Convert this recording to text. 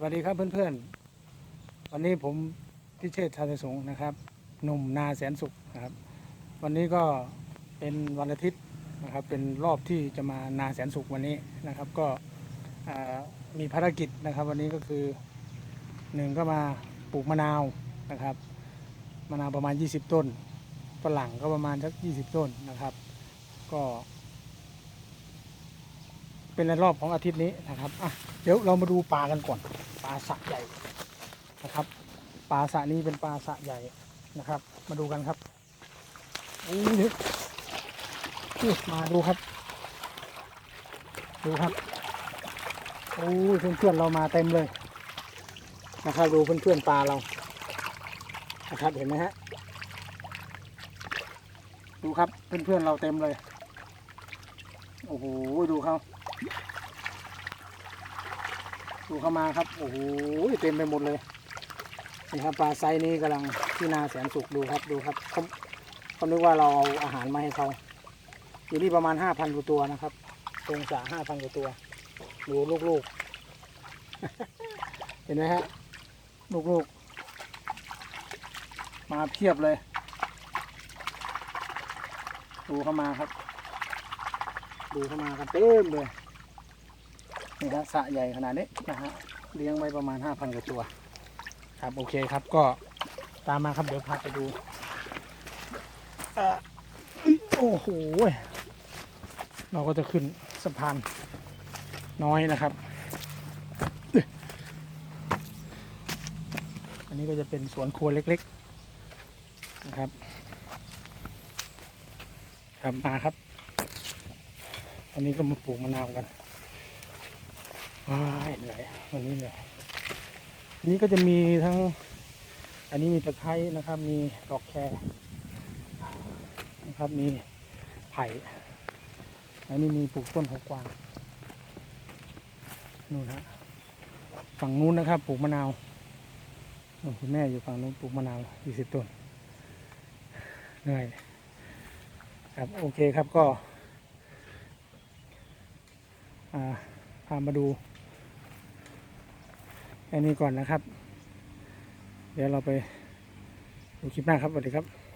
สวัสดีครับเพื่อนๆ วันนี้ผมพิเชษฐ์ชาติสงนะครับ หนุ่มนาแสนสุขนะครับ วันนี้ก็เป็นวันอาทิตย์นะครับ เป็นรอบที่จะมานาแสนสุขวันนี้นะครับ ก็มีภารกิจนะครับ วันนี้ก็คือหนึ่งก็มาปลูกมะนาวนะครับ มะนาวประมาณ 20 ต้น ฝรั่งก็ประมาณสัก 20 ต้นนะครับ ก็เป็นรอบของอาทิตย์นี้นะครับอะเดี๋ยวเรามาดูปลากันก่อน ปลาสระใหญ่นะครับ ปลาสระนี้เป็นปลาสระใหญ่นะครับ มาดูกันครับอู้ยเดี๋ยวนี่มาดูครับ ดูครับโอ้ยเพื่อนๆเรามาเต็มเลยนะครับดูเพื่อนๆปลาเรานะครับเห็นไหมฮะดูครับเพื่อนๆเราเต็มเลย โอ้โหดูเขา ดูเข้ามาครับ โอ้โหเต็มไปหมดเลยนี่ครับปลาไซนี้กำลังที่นาแสนสุกดูครับดูครับเขาเขานึกว่าเราเอาอาหารมาให้เขาอยู่นี่ประมาณห้าพันกว่าตัวนะครับตรงสระห้าพันกว่าตัวดูลูกๆ เห็นไหมฮะลูกๆ มาเพียบเลย ดูเข้ามาครับ ดูเข้ามากันเต็มเลย นี่ฮะสะใหญ่ขนาดนี้นะฮะเลี้ยงไว้ประมาณห้าพันกว่าตัว ครับโอเคครับก็ตามมาครับเดี๋ยวพาไปดูอ่อโอ้โหเราก็จะขึ้นสะพานน้อยนะครับ อันนี้ก็จะเป็นสวนครัวเล็กๆนะครับครับมาครับ อันนี้ก็มาปลูกมะนาวกัน เหนื่อยวันนี้เหนื่อยนนี้ก็จะมีทั้ง อันนี้มีตะไคร้นะครับ มีดอกแครนะครับ มีไผ่อันนี้มีปลูกต้นหกกวางนู่นฮะฝั่งนู้นนะครับปลูกมะนาวคุณแม่อยู่ฝั่งนู้นปลูกมะนาวยี่สิบต้นเหนื่อยครับโอเคครับก็พามาดู อันนี้ก่อนนะครับ เดี๋ยวเราไปดูคลิปหน้าครับสวัสดีครับ